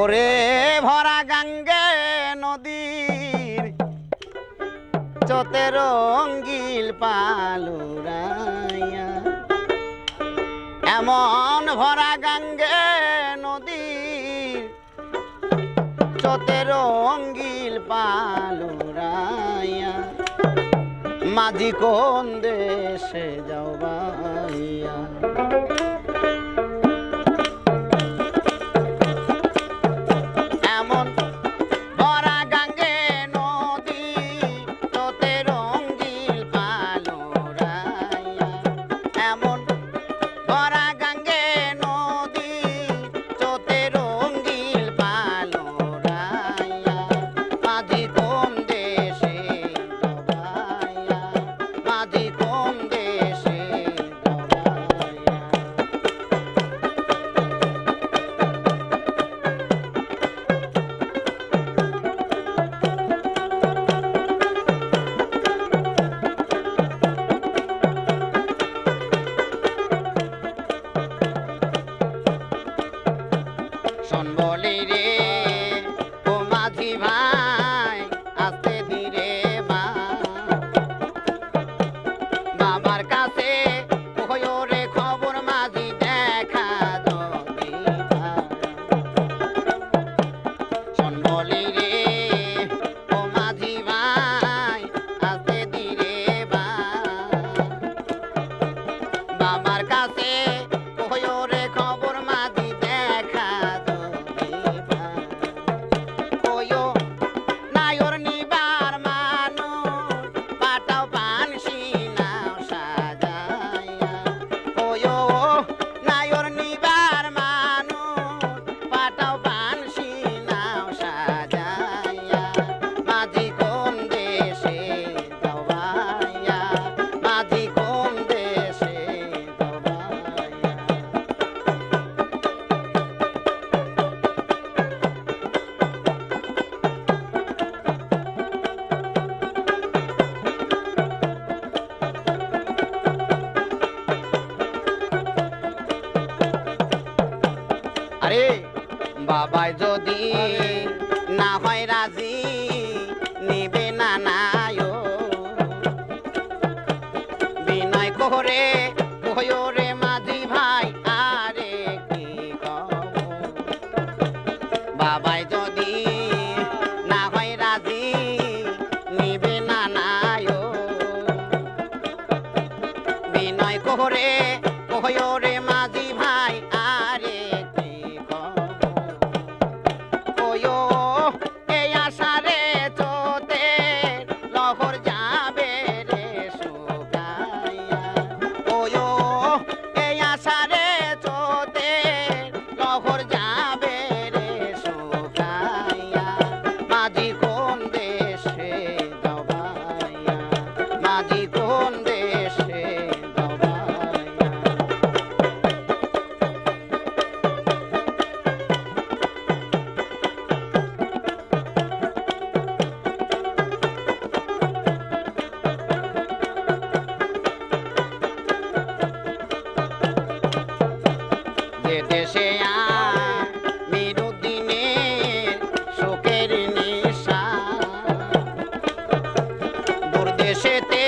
ওরে ভরা গাঙ্গে নদীর চতে রঙ্গিল পালুরাইয়া। এমন ভরা গাঙ্গে নদীর চতে রঙ্গিল পালুরাইয়া। মাঝি কোন দেশে যাও বাইয়া বাবাই যদি না হয় রাজি, নিবে না নায় বিনয় কোহরে কোহরে মাঝি ভাই, আরে কি বাবাই যদি না হয় রাজি, নিবে না নায় বিনয় কোহরে কোহরে মাঝি ভাই সমাধি কোন দে এসেতে